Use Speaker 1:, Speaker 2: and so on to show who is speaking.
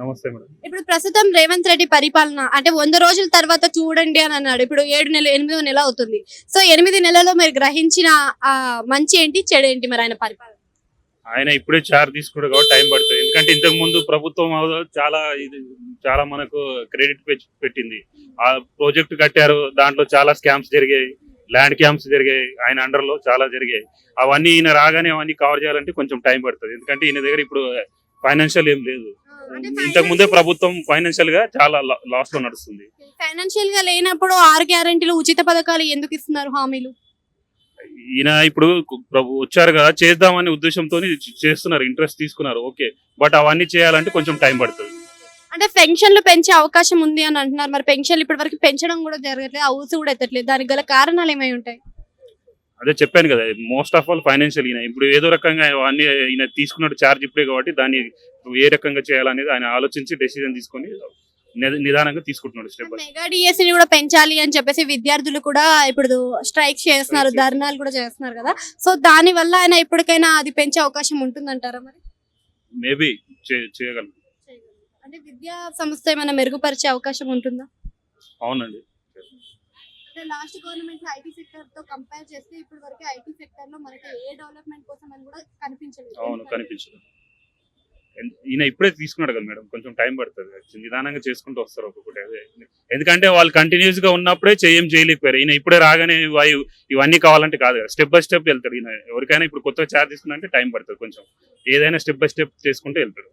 Speaker 1: నమస్తే
Speaker 2: మేడం.
Speaker 1: ఇప్పుడు ప్రస్తుతం రేవంత్ రెడ్డి పరిపాలన అంటే వంద రోజుల తర్వాత చూడండి అని అన్నాడు. ఇప్పుడు ఏడు నెల ఎనిమిదో నెల అవుతుంది. సో ఎనిమిది నెలలో మీరు గ్రహించిన మంచి ఏంటి చెడు ఏంటి మరి ఆయన పరిపాలన?
Speaker 2: ఆయన ఇప్పుడే చార్ తీసుకున్నాడు కాబట్టి టైం పడుతుంది. ఎందుకంటే ఇంతకు ముందు ప్రభుత్వం చాలా ఇది చాలా మనకు క్రెడిట్ పెట్టింది. ఆ ప్రాజెక్ట్ కట్టారు. దాంట్లో చాలా స్కామ్స్ జరిగాయి. ల్యాండ్ క్యాంప్స్ జరిగాయి. ఆయన అండర్లో చాలా జరిగాయి. అవన్నీ ఈయన రాగానే అవన్నీ కవర్ చేయాలంటే కొంచెం టైం పడుతుంది. ఎందుకంటే ఈయన దగ్గర ఇప్పుడు ఫైనాన్షియల్ ఏం లేదు. ఇంతకు ముందే ప్రభుత్వం ఫైనాన్షియల్గా చాలా లాస్లో నడుస్తుంది.
Speaker 1: ఫైనాన్షియల్గా లేనప్పుడు ఆరు గ్యారంటీలు ఉచిత పథకాలు ఎందుకు ఇస్తున్నారు హామీలు?
Speaker 2: ఈయన ఇప్పుడు ప్రభు వచ్చారు కదా చేద్దామనే ఉద్దేశంతో చేస్తున్నారు ఇంట్రెస్ట్ తీసుకున్నారు ఓకే. బట్ అవన్నీ చేయాలంటే కొంచెం టైం పడుతుంది.
Speaker 1: అంటే పెన్షన్లు పెంచే అవకాశం ఉంది అని అంటున్నారు. మరి పెన్షన్లు ఇప్పటి వరకు పెంచడం కూడా జరగట్లేదు హౌస్ కూడా ఎత్తట్లేదు. దానికి గల కారణాలు ఏమై ఉంటాయి?
Speaker 2: అదే చెప్పాను కదా మోస్ట్ ఆఫ్ ఆల్ ఫైనాన్షియల్ ఈయన. ఇప్పుడు ఏదో రకంగా అన్ని ఈయన తీసుకున్నట్టు ఛార్జ్ ఇప్పుడే కాబట్టి దాన్ని ఏ రకంగా చేయాలనేది ఆయన ఆలోచించి డెసిజన్ తీసుకొని నిద- నిదానంగా తీసుకుంటున్నాడు స్టెప్
Speaker 1: మెగా డిఎస్సి ని కూడా పెంచాలి అని చెప్పేసి విద్యార్థులు కూడా ఇప్పుడు స్ట్రైక్ చేస్తున్నారు ధర్నాలు కూడా చేస్తున్నారు కదా. సో దాని వల్ల ఆయన ఇప్పటికైనా అది పెంచే అవకాశం ఉంటుందంటారా మరి?
Speaker 2: మేబీ చేయగలం.
Speaker 1: అంటే విద్యా సంస్థ ఏమైనా మెరుగుపరిచే అవకాశం ఉంటుందా?
Speaker 2: అవునండి.
Speaker 1: అంటే లాస్ట్ గవర్నమెంట్ ఐటీ సెక్టర్తో కంపేర్ చేస్తే ఇప్పటి వరకు ఐటీ సెక్టర్లో మనకి ఏ డెవలప్మెంట్ కోసం అని కూడా కనిపించలేదు.
Speaker 2: అవును ఎన్- ఈయన ఇప్పుడే తీసుకున్నాడు కదా మేడం కొంచెం టైం పడుతుంది. నిదానంగా చేసుకుంటూ వస్తారు ఒక్కొక్కటి. అదే ఎందుకంటే వాళ్ళు కంటిన్యూస్గా ఉన్నప్పుడే చేయం చేయలేకపోయారు. ఈయన ఇప్పుడే రాగానే ఇవి- ఇవన్నీ కావాలంటే కాదు కదా. స్టెప్ బై స్టెప్ వెళ్తాడు. ఈయన ఎవరికైనా ఇప్పుడు కొత్త చార్జ్ తీసుకున్నా అంటే టైం పడుతుంది కొంచెం. ఏదైనా స్టెప్ బై స్టెప్ చేసుకుంటూ వెళ్తాడు.